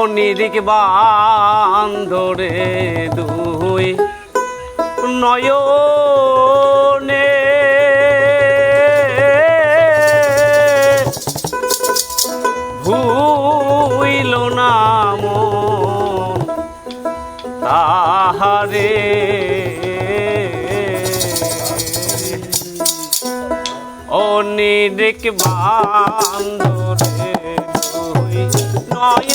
অনিরিক বান্ধরে দুই নয়নে। ভুইল নাম তাহারে। অনিরিক বান্ধরে দুই নয়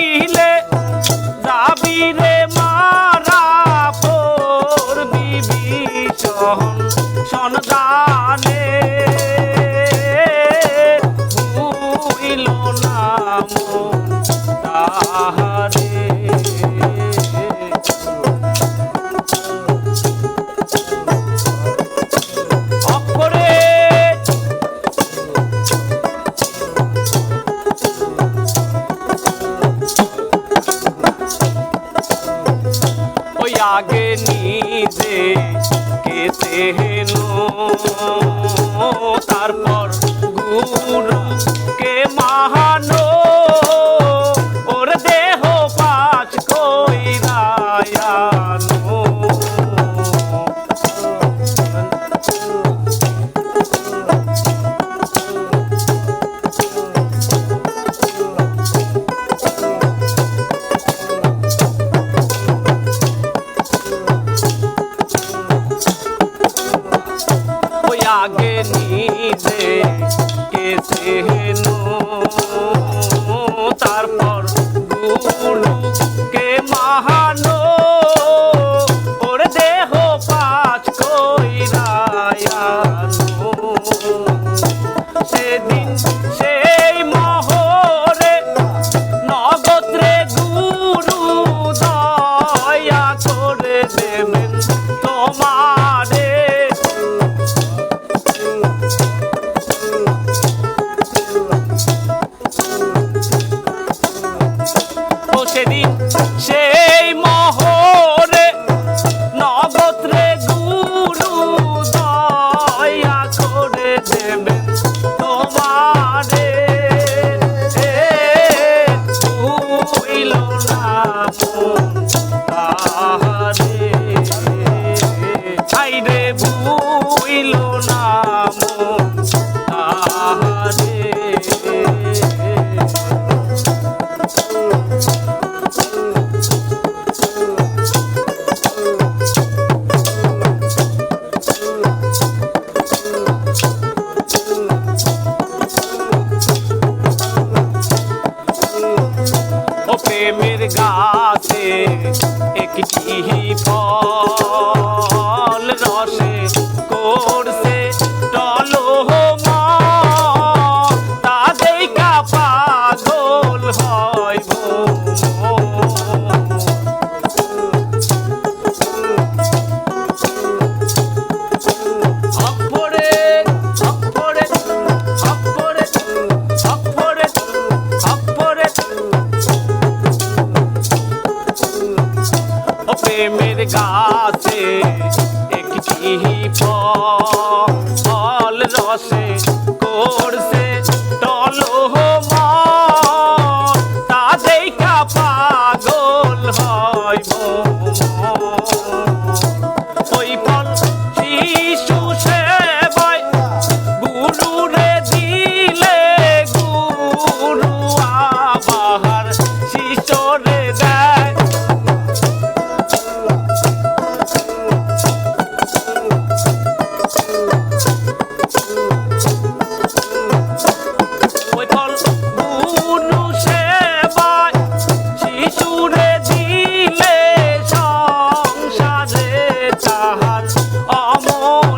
জাগে নিজে কেতে হেন তারপর তারপর গুণ Namaste.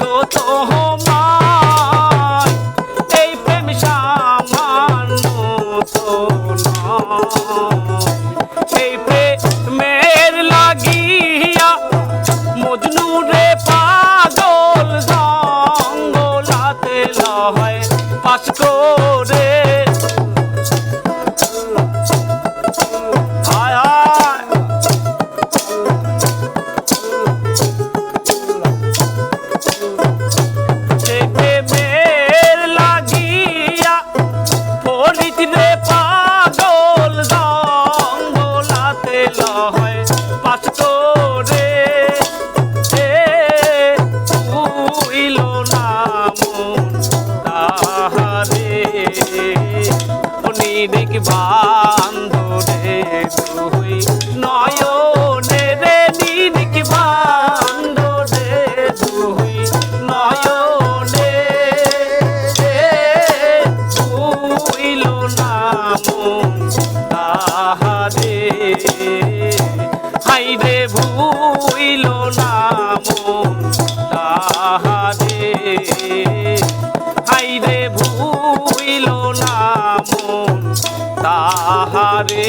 গো তোহ বান্ধরে তুই, নয়নে রে নিনিক বান্ধরে তুই, নয়নে তুইল না মন, তাহারে, হাইরে ভুইল না মন। তাহারে।